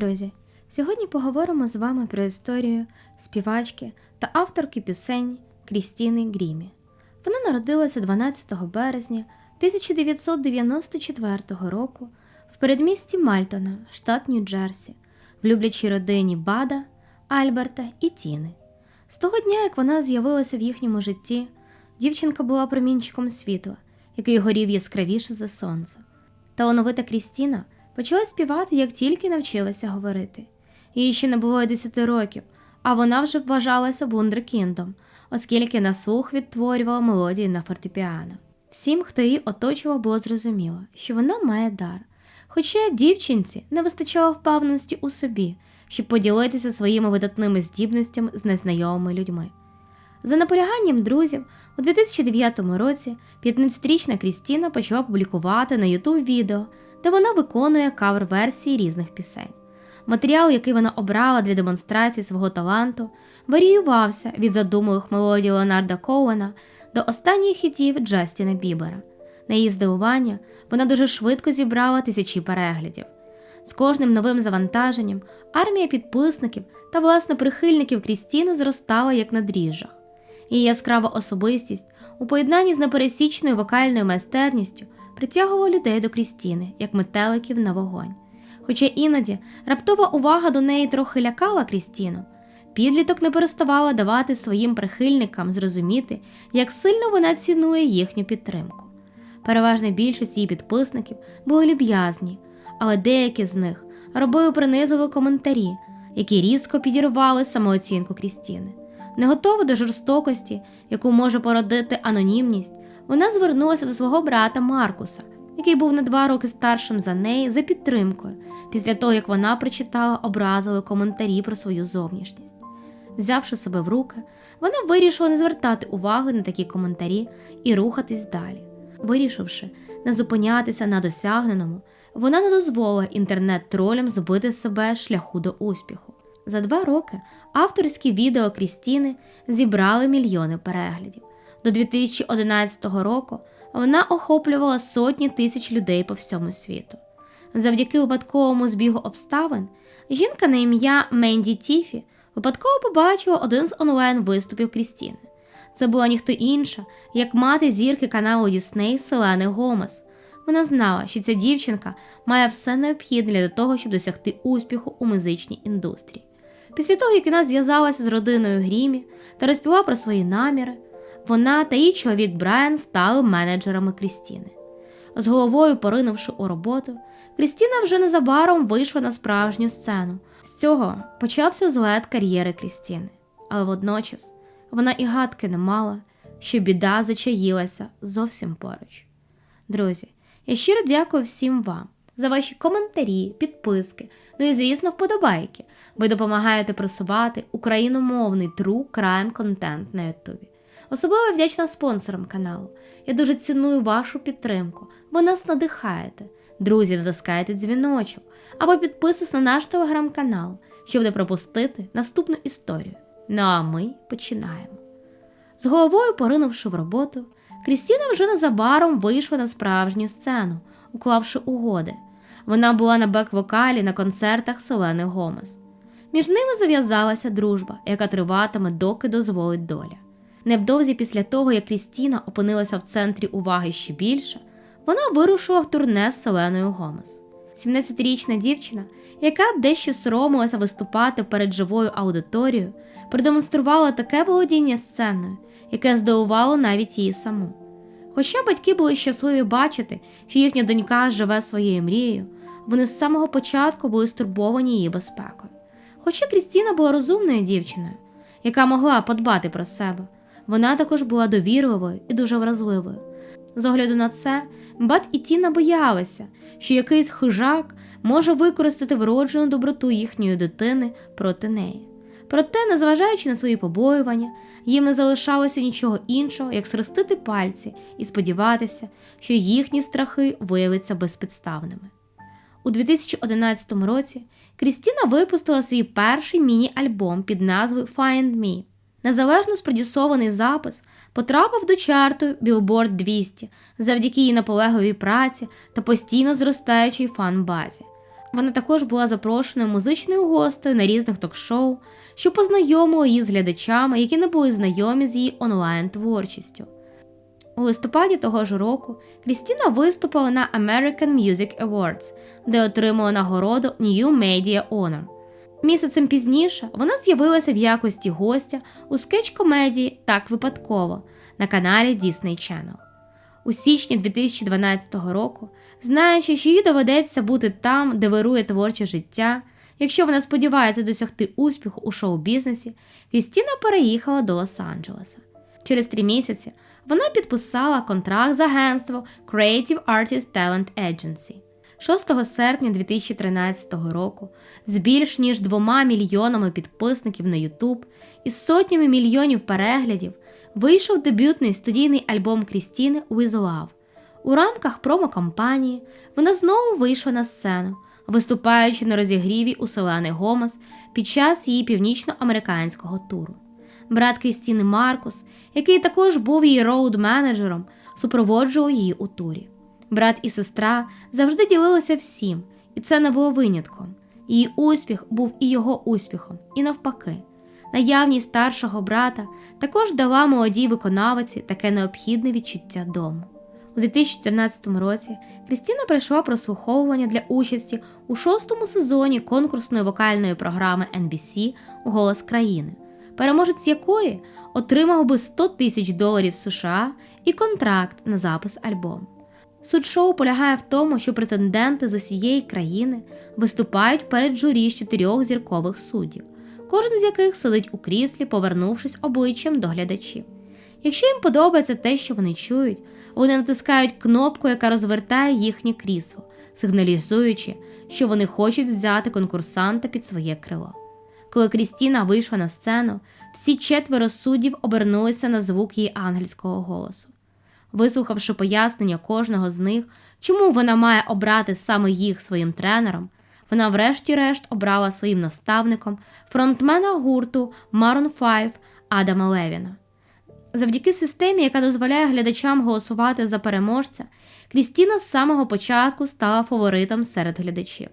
Друзі, сьогодні поговоримо з вами про історію співачки та авторки пісень Крістіни Грімі. Вона народилася 12 березня 1994 року в передмісті Мальтона, штат Нью-Джерсі, в люблячій родині Бада, Альберта і Тіни. З того дня, як вона з'явилася в їхньому житті, дівчинка була промінчиком світла, який горів яскравіше за сонце. Талановита Крістіна почала співати, як тільки навчилася говорити. Їй ще не було й 10 років, а вона вже вважалася вундеркіндом, оскільки на слух відтворювала мелодії на фортепіано. Всім, хто її оточував, було зрозуміло, що вона має дар. Хоча дівчинці не вистачало впевненості у собі, щоб поділитися своїми видатними здібностями з незнайомими людьми. За наполяганням друзів, у 2009 році 15-річна Крістіна почала публікувати на YouTube відео, де вона виконує кавер-версії різних пісень. Матеріал, який вона обрала для демонстрації свого таланту, варіювався від задумливих мелодій Леонарда Коуена до останніх хітів Джастіна Бібера. На її здивування, вона дуже швидко зібрала тисячі переглядів. З кожним новим завантаженням армія підписників та власне прихильників Крістіни зростала як на дріжджах. Її яскрава особистість у поєднанні з непересічною вокальною майстерністю притягувала людей до Крістіни, як метеликів на вогонь. Хоча іноді раптова увага до неї трохи лякала Крістіну, підліток не переставала давати своїм прихильникам зрозуміти, як сильно вона цінує їхню підтримку. Переважна більшість її підписників були люб'язні, але деякі з них робили принизові коментарі, які різко підірвали самооцінку Крістіни. Не готова до жорстокості, яку може породити анонімність, вона звернулася до свого брата Маркуса, який був на два роки старшим за неї, за підтримкою, після того як вона прочитала образливі коментарі про свою зовнішність. Взявши себе в руки, вона вирішила не звертати уваги на такі коментарі і рухатись далі. Вирішивши не зупинятися на досягненому, вона не дозволила інтернет-тролям збити себе шляху до успіху. За два роки авторські відео Крістіни зібрали мільйони переглядів. До 2011 року вона охоплювала сотні тисяч людей по всьому світу. Завдяки випадковому збігу обставин, жінка на ім'я Менді Тіфі випадково побачила один з онлайн-виступів Крістіни. Це була ніхто інша, як мати зірки каналу Дісней Селени Гомес. Вона знала, що ця дівчинка має все необхідне для того, щоб досягти успіху у музичній індустрії. Після того, як вона зв'язалася з родиною Грімі та розповіла про свої наміри, вона та її чоловік Брайан стали менеджерами Крістіни. З головою поринувши у роботу, Крістіна вже незабаром вийшла на справжню сцену. З цього почався злет кар'єри Крістіни, але водночас вона і гадки не мала, що біда зачаїлася зовсім поруч. Друзі, я щиро дякую всім вам за ваші коментарі, підписки, ну і, звісно, вподобайки. Ви допомагаєте просувати україномовний true crime контент на Ютубі. Особливо вдячна спонсорам каналу. Я дуже ціную вашу підтримку. Ви нас надихаєте. Друзі, натискайте дзвіночок або підписуйтесь на наш телеграм-канал, щоб не пропустити наступну історію. Ну а ми починаємо. З головою поринувши в роботу, Крістіна вже незабаром вийшла на справжню сцену, уклавши угоди. Вона була на бек-вокалі на концертах Селени Гомес. Між ними зав'язалася дружба, яка триватиме, доки дозволить доля. Невдовзі після того, як Крістіна опинилася в центрі уваги ще більше, вона вирушила в турне з Селеною Гомес. 17-річна дівчина, яка дещо соромилася виступати перед живою аудиторією, продемонструвала таке володіння сценою, яке здивувало навіть її саму. Хоча батьки були щасливі бачити, що їхня донька живе своєю мрією, вони з самого початку були стурбовані її безпекою. Хоча Крістіна була розумною дівчиною, яка могла подбати про себе, вона також була довірливою і дуже вразливою. З огляду на це, Бат і Тіна боялися, що якийсь хижак може використати вроджену доброту їхньої дитини проти неї. Проте, незважаючи на свої побоювання, їм не залишалося нічого іншого, як срестити пальці і сподіватися, що їхні страхи виявляться безпідставними. У 2011 році Крістіна випустила свій перший міні-альбом під назвою Find Me. Незалежно спродюсований запис потрапив до чарту Billboard 200 завдяки її наполегливій праці та постійно зростаючій фан-базі. Вона також була запрошеною музичною гостею на різних ток-шоу, що познайомило її з глядачами, які не були знайомі з її онлайн творчістю. У листопаді того ж року Крістіна виступила на American Music Awards, де отримала нагороду New Media Honor. Місяцем пізніше вона з'явилася в якості гостя у скетч-комедії Так випадково на каналі Disney Channel. У січні 2012 року, знаючи, що їй доведеться бути там, де вирує творче життя, якщо вона сподівається досягти успіху у шоу-бізнесі, Крістіна переїхала до Лос-Анджелеса. Через три місяці вона підписала контракт з агентством Creative Artist Talent Agency. 6 серпня 2013 року з більш ніж двома мільйонами підписників на YouTube і сотнями мільйонів переглядів вийшов дебютний студійний альбом Крістіни «With Love». У рамках промо-кампанії вона знову вийшла на сцену, виступаючи на розігріві у Селени Гомес під час її північноамериканського туру. Брат Крістіни Маркус, який також був її роуд-менеджером, супроводжував її у турі. Брат і сестра завжди ділилися всім, і це не було винятком. Її успіх був і його успіхом, і навпаки. Наявність старшого брата також дала молодій виконавиці таке необхідне відчуття дому. У 2014 році Крістіна пройшла прослуховування для участі у шостому сезоні конкурсної вокальної програми NBC Голос країни, переможець якої отримав би 100 тисяч доларів США і контракт на запис альбому. Суть шоу полягає в тому, що претенденти з усієї країни виступають перед журі з чотирьох зіркових суддів, кожен з яких сидить у кріслі, повернувшись обличчям до глядачів. Якщо їм подобається те, що вони чують, вони натискають кнопку, яка розвертає їхнє крісло, сигналізуючи, що вони хочуть взяти конкурсанта під своє крило. Коли Крістіна вийшла на сцену, всі четверо суддів обернулися на звук її ангельського голосу. Вислухавши пояснення кожного з них, чому вона має обрати саме їх своїм тренером, вона врешті-решт обрала своїм наставником фронтмена гурту Maroon 5 Адама Левіна. Завдяки системі, яка дозволяє глядачам голосувати за переможця, Крістіна з самого початку стала фаворитом серед глядачів.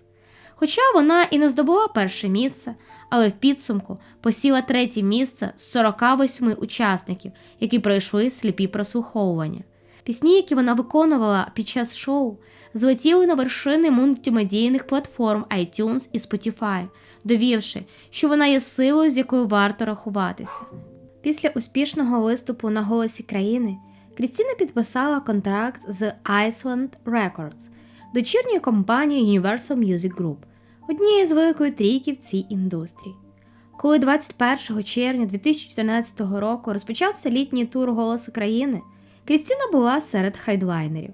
Хоча вона і не здобула перше місце, але в підсумку посіла третє місце з 48 учасників, які пройшли сліпі прослуховування. Пісні, які вона виконувала під час шоу, злетіли на вершини мультимедійних платформ iTunes і Spotify, довівши, що вона є силою, з якою варто рахуватися. Після успішного виступу на голосі країни Крістіна підписала контракт з Iceland Records, дочірньою компанією Universal Music Group, однією з великої трійки в цій індустрії. Коли 21 червня 2014 року розпочався літній тур «Голоси країни, Крістіна була серед хайдлайнерів.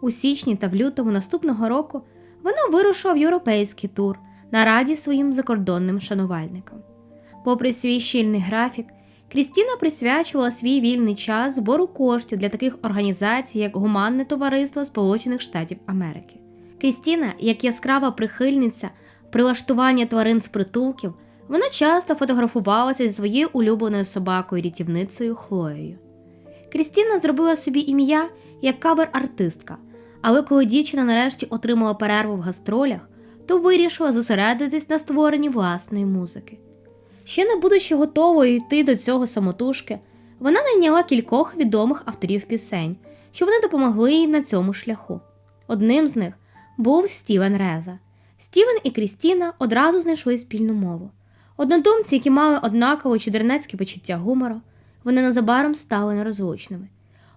У січні та в лютому наступного року вона вирушила в європейський тур на раді своїм закордонним шанувальникам. Попри свій щільний графік, Крістіна присвячувала свій вільний час збору коштів для таких організацій, як Гуманне Товариство Сполучених Штатів Америки. Крістіна, як яскрава прихильниця прилаштування тварин з притулків, вона часто фотографувалася зі своєю улюбленою собакою рятівницею Хлоєю. Крістіна зробила собі ім'я як кавер-артистка, але коли дівчина нарешті отримала перерву в гастролях, то вирішила зосередитись на створенні власної музики. Ще не будучи готовою йти до цього самотужки, вона найняла кількох відомих авторів пісень, що вони допомогли їй на цьому шляху. Одним з них був Стівен Реза. Стівен і Крістіна одразу знайшли спільну мову. Однодумці, які мали однаково чудернацьке почуття гумору, вони незабаром стали нерозлучними.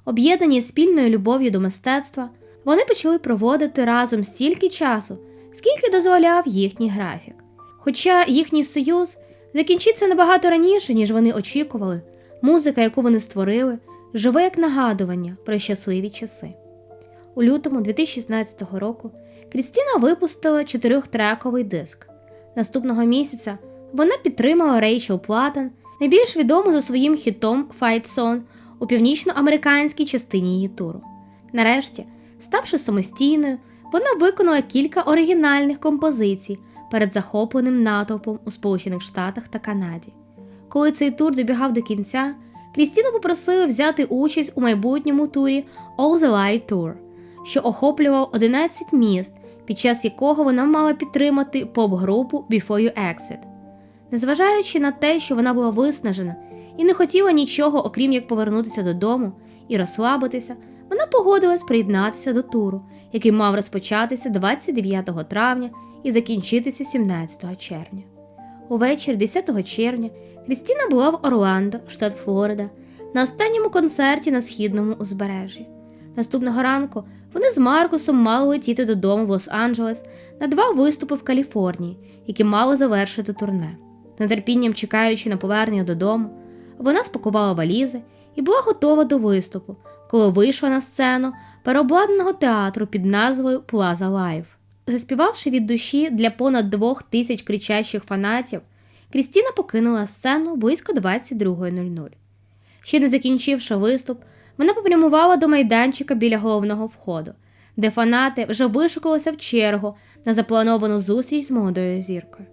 Об'єднані спільною любов'ю до мистецтва, вони почали проводити разом стільки часу, скільки дозволяв їхній графік. Хоча їхній союз закінчиться набагато раніше, ніж вони очікували, музика, яку вони створили, живе як нагадування про щасливі часи. У лютому 2016 року Крістіна випустила чотирьохтрековий диск. Наступного місяця вона підтримала Рейчел Платен, найбільш відому за своїм хітом Fight Song у північноамериканській частині її туру. Нарешті, ставши самостійною, вона виконала кілька оригінальних композицій перед захопленим натовпом у Сполучених Штатах та Канаді. Коли цей тур добігав до кінця, Крістіну попросили взяти участь у майбутньому турі All the Light Tour, що охоплював 11 міст під час якого вона мала підтримати поп-групу Before You Exit. Незважаючи на те, що вона була виснажена і не хотіла нічого, окрім як повернутися додому і розслабитися, вона погодилась приєднатися до туру, який мав розпочатися 29 травня і закінчитися 17 червня. Увечері 10 червня Крістіна була в Орландо, штат Флорида, на останньому концерті на східному узбережжі. Наступного ранку вони з Маркусом мали летіти додому в Лос-Анджелес на два виступи в Каліфорнії, які мали завершити турне. Нетерпінням чекаючи на повернення додому, вона спакувала валізи і була готова до виступу, коли вийшла на сцену переобладнаного театру під назвою Plaza Live. Заспівавши від душі для понад двох тисяч кричащих фанатів, Крістіна покинула сцену близько 22.00. Ще не закінчивши виступ, вона попрямувала до майданчика біля головного входу, де фанати вже вишукалися в чергу на заплановану зустріч з молодою зіркою.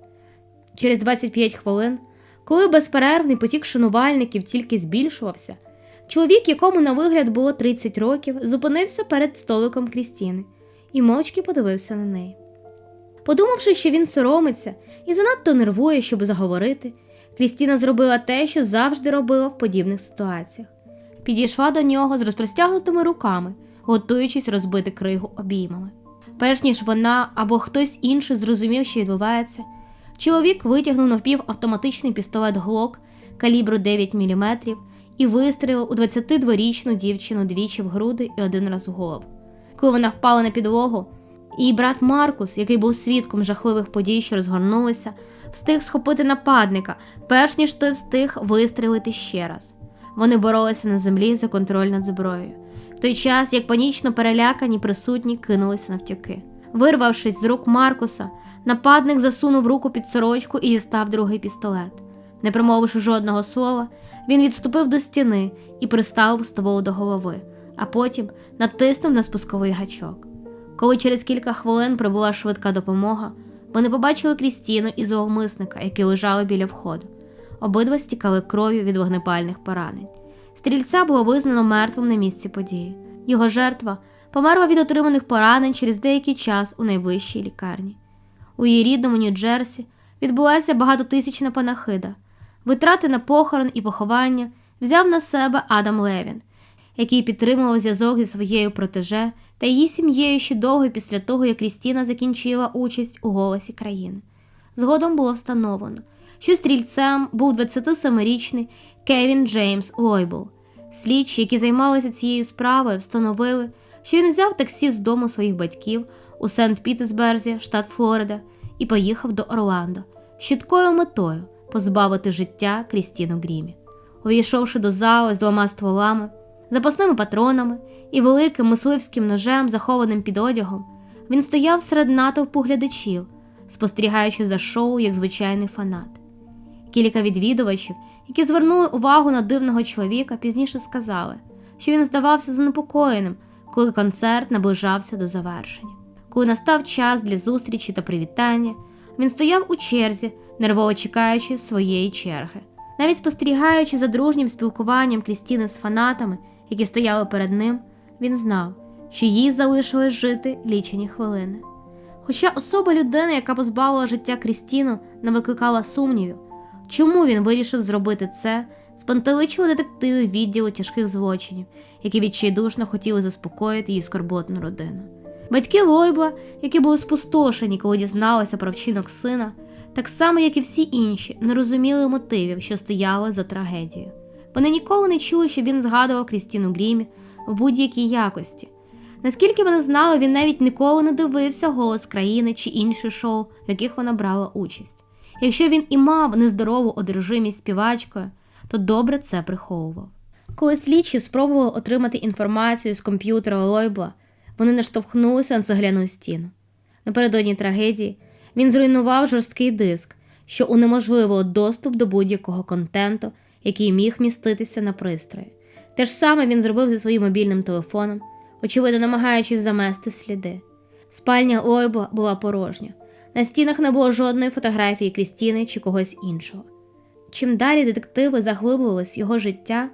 Через 25 хвилин, коли безперервний потік шанувальників тільки збільшувався, чоловік, якому на вигляд було 30 років, зупинився перед столиком Крістіни і мовчки подивився на неї. Подумавши, що він соромиться і занадто нервує, щоб заговорити, Крістіна зробила те, що завжди робила в подібних ситуаціях. Підійшла до нього з розпростягнутими руками, готуючись розбити кригу обіймами. Перш ніж вона або хтось інший зрозумів, що відбувається, чоловік витягнув напівавтоматичний пістолет Глок калібру 9 мм і вистрілив у 22-річну дівчину двічі в груди і один раз у голову. Коли вона впала на підлогу, її брат Маркус, який був свідком жахливих подій, що розгорнулися, встиг схопити нападника, перш ніж той встиг вистрілити ще раз. Вони боролися на землі за контроль над зброєю. В той час, як панічно перелякані присутні кинулися навтяки. Вирвавшись з рук Маркуса, нападник засунув руку під сорочку і дістав другий пістолет. Не промовивши жодного слова, він відступив до стіни і приставив ствол до голови, а потім натиснув на спусковий гачок. Коли через кілька хвилин прибула швидка допомога, вони побачили Крістіну і зловмисника, які лежали біля входу. Обидва стікали кров'ю від вогнепальних поранень. Стрільця було визнано мертвим на місці події. Його жертва померла від отриманих поранень через деякий час у найближчій лікарні. У її рідному Нью-Джерсі відбулася багатотисячна панахида. Витрати на похорон і поховання взяв на себе Адам Левін, який підтримував зв'язок зі своєю протеже та її сім'єю ще довго після того, як Крістіна закінчила участь у голосі країни. Згодом було встановлено, що стрільцем був 27-річний Кевін Джеймс Лойбл. Слідчі, які займалися цією справою, встановили, що він взяв таксі з дому своїх батьків у Сент-Пітерсберзі, штат Флорида, і поїхав до Орландо з чіткою метою позбавити життя Крістіну Грімі. Увійшовши до залу з двома стволами, запасними патронами і великим мисливським ножем, захованим під одягом, він стояв серед натовпу глядачів, спостерігаючи за шоу як звичайний фанат. Кілька відвідувачів, які звернули увагу на дивного чоловіка, пізніше сказали, що він здавався занепокоєним, коли концерт наближався до завершення. Коли настав час для зустрічі та привітання, він стояв у черзі, нервово чекаючи своєї черги. Навіть спостерігаючи за дружнім спілкуванням Крістіни з фанатами, які стояли перед ним, він знав, що їй залишилось жити лічені хвилини. Хоча особа людини, яка позбавила життя Крістіну, не викликала сумнівів, чому він вирішив зробити це, спантеличили детективи відділу тяжких злочинів, які відчайдушно хотіли заспокоїти її скорботну родину. Батьки Лойбла, які були спустошені, коли дізналися про вчинок сина, так само, як і всі інші, не розуміли мотивів, що стояли за трагедією. Вони ніколи не чули, щоб він згадував Крістіну Грімі в будь-якій якості. Наскільки вони знали, він навіть ніколи не дивився голос країни чи інші шоу, в яких вона брала участь. Якщо він і мав нездорову одержимість співачкою, то добре це приховував. Коли слідчі спробували отримати інформацію з комп'ютера Лойбла, вони наштовхнулися на цегляну стіну. Напередодні трагедії він зруйнував жорсткий диск, що унеможливило доступ до будь-якого контенту, який міг міститися на пристрої. Те ж саме він зробив зі своїм мобільним телефоном, очевидно, намагаючись замести сліди. Спальня Лойбла була порожня. На стінах не було жодної фотографії Крістіни чи когось іншого. Чим далі детективи заглиблювалися в його життя,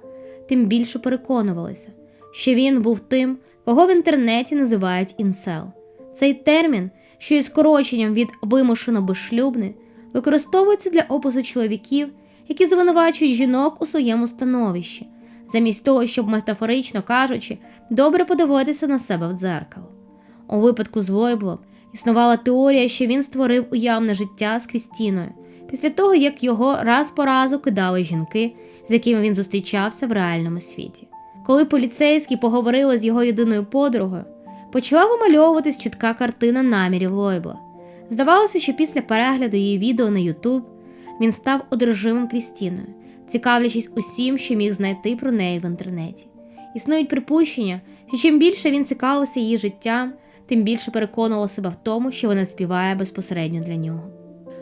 тим більше переконувалися, що він був тим, кого в інтернеті називають інсел. Цей термін що із скороченням від вимушено безшлюбне використовується для опису чоловіків, які звинувачують жінок у своєму становищі, замість того, щоб метафорично кажучи, добре подивитися на себе в дзеркало. У випадку з Лойблом існувала теорія, що він створив уявне життя з Крістіною після того, як його раз по разу кидали жінки, з якими він зустрічався в реальному світі. Коли поліцейські поговорили з його єдиною подругою, почала вимальовуватись чітка картина намірів Лойбла. Здавалося, що після перегляду її відео на Ютуб він став одержимим Крістіною, цікавлячись усім, що міг знайти про неї в інтернеті. Існують припущення, що чим більше він цікавився її життям, тим більше переконував себе в тому, що вона співає безпосередньо для нього.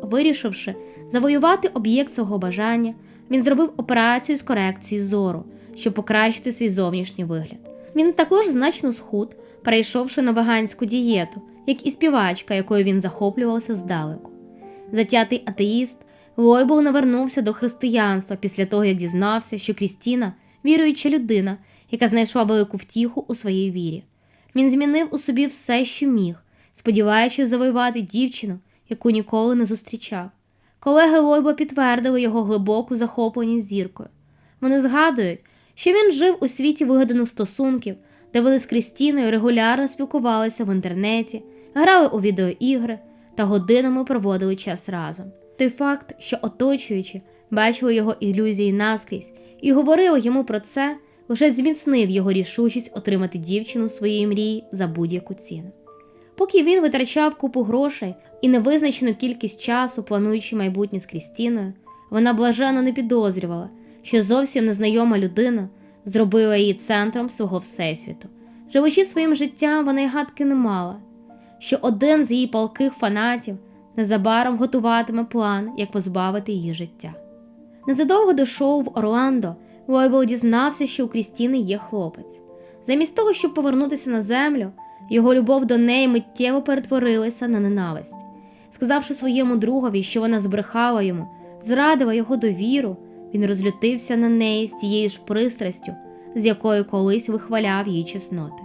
Вирішивши завоювати об'єкт свого бажання, він зробив операцію з корекції зору, щоб покращити свій зовнішній вигляд. Він також значно схуд, перейшовши на веганську дієту, як і співачка, якою він захоплювався здалеку. Затятий атеїст, Лойбл навернувся до християнства після того, як дізнався, що Крістіна віруюча людина, яка знайшла велику втіху у своїй вірі. Він змінив у собі все, що міг, сподіваючись завоювати дівчину, яку ніколи не зустрічав. Колеги Лойба підтвердили його глибоку захопленість зіркою. Вони згадують, що він жив у світі вигаданих стосунків, де вони з Крістіною регулярно спілкувалися в інтернеті, грали у відеоігри та годинами проводили час разом. Той факт, що оточуючи, бачили його ілюзії наскрізь і говорили йому про це, лише зміцнив його рішучість отримати дівчину своєї мрії за будь-яку ціну. Поки він витрачав купу грошей і невизначену кількість часу, плануючи майбутнє з Крістіною, вона блаженно не підозрювала, що зовсім незнайома людина зробила її центром свого всесвіту. Живучи своїм життям, вона й гадки не мала, що один з її палких фанатів незабаром готуватиме план, як позбавити її життя. Незадовго до шоу в Орландо Лойбл дізнався, що у Крістіни є хлопець. Замість того, щоб повернутися на землю, його любов до неї миттєво перетворилася на ненависть. Сказавши своєму другові, що вона збрехала йому, зрадила його довіру, він розлютився на неї з тією ж пристрастю, з якою колись вихваляв її чесноти.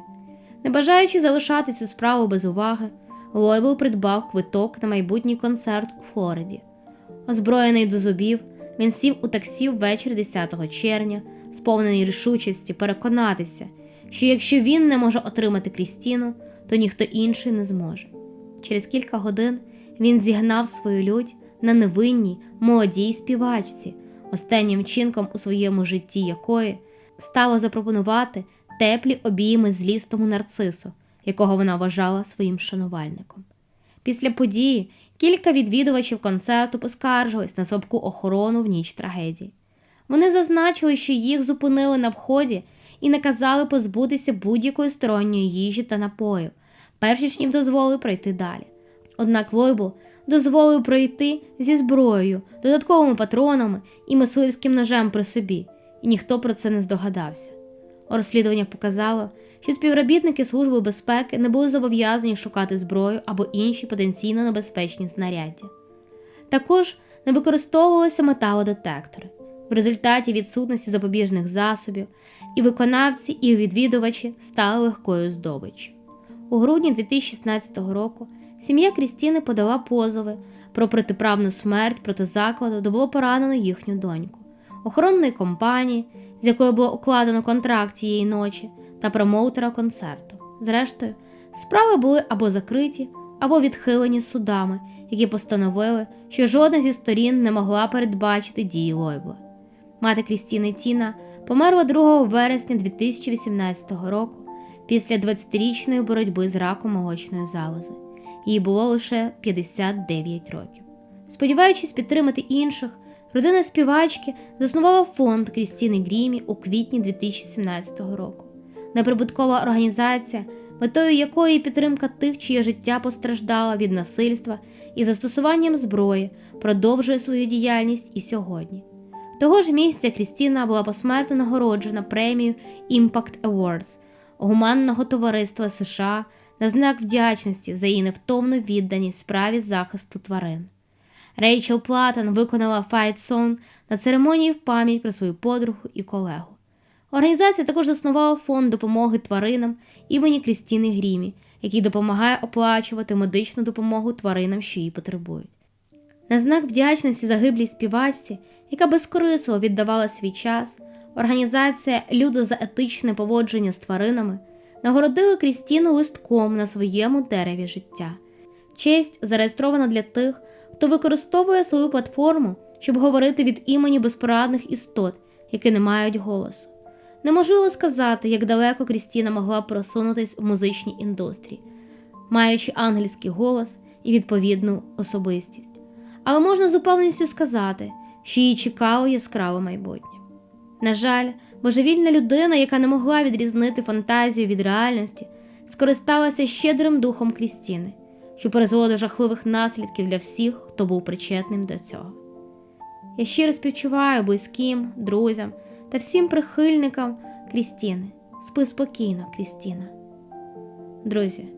Не бажаючи залишати цю справу без уваги, Лойбл придбав квиток на майбутній концерт у Флориді. Озброєний до зубів, він сів у таксі ввечері 10 червня, сповнений рішучості переконатися, що якщо він не може отримати Крістіну, то ніхто інший не зможе. Через кілька годин він зігнав свою лють на невинній молодій співачці, останнім вчинком у своєму житті якої стало запропонувати теплі обійми злістому нарцису, якого вона вважала своїм шанувальником. Після події кілька відвідувачів концерту поскаржились на слабку охорону в ніч трагедії. Вони зазначили, що їх зупинили на вході і наказали позбутися будь-якої сторонньої їжі та напоїв, перш ніж дозволили пройти далі. Однак Лойбл дозволив пройти зі зброєю, додатковими патронами і мисливським ножем при собі, і ніхто про це не здогадався. Розслідування показало, що співробітники Служби безпеки не були зобов'язані шукати зброю або інші потенційно небезпечні знаряддя. Також не використовувалися металодетектори. В результаті відсутності запобіжних засобів і виконавці, і відвідувачі стали легкою здобиччю. У грудні 2016 року сім'я Крістіни подала позови про протиправну смерть проти закладу, де було поранено їхню доньку, охоронної компанії, з якою було укладено контракт цієї ночі, та промоутера концерту. Зрештою, справи були або закриті, або відхилені судами, які постановили, що жодна зі сторін не могла передбачити дії Лойбла. Мати Крістіни Тіна померла 2 вересня 2018 року після 20-річної боротьби з раком молочної залози. Їй було лише 59 років. Сподіваючись підтримати інших, родина співачки заснувала фонд Крістіни Грімі у квітні 2017 року. Неприбуткова організація, метою якої підтримка тих, чиє життя постраждало від насильства і застосуванням зброї, продовжує свою діяльність і сьогодні. Того ж місця Крістіна була посмертно нагороджена премією Impact Awards Гуманного товариства США на знак вдячності за її невтомну відданість справі захисту тварин. Рейчел Платан виконала Fight Song на церемонії в пам'ять про свою подругу і колегу. Організація також заснувала фонд допомоги тваринам імені Крістіни Грімі, який допомагає оплачувати медичну допомогу тваринам, що її потребують. На знак вдячності загиблій співачці, яка безкорисливо віддавала свій час, організація Люди за етичне поводження з тваринами нагородила Крістіну листком на своєму дереві життя. Честь зареєстрована для тих, хто використовує свою платформу, щоб говорити від імені безпорадних істот, які не мають голосу. Неможливо сказати, як далеко Крістіна могла просунутись в музичній індустрії, маючи ангельський голос і відповідну особистість. Але можна з упевненістю сказати, що її чекало яскраве майбутнє. На жаль, божевільна людина, яка не могла відрізнити фантазію від реальності, скористалася щедрим духом Крістіни, що призвело до жахливих наслідків для всіх, хто був причетним до цього. Я щиро співчуваю близьким, друзям та всім прихильникам Крістіни. Спи спокійно, Крістіна. Друзі,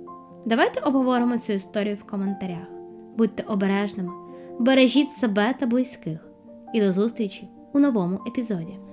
давайте обговоримо цю історію в коментарях. Будьте обережними, бережіть себе та близьких. І до зустрічі у новому епізоді.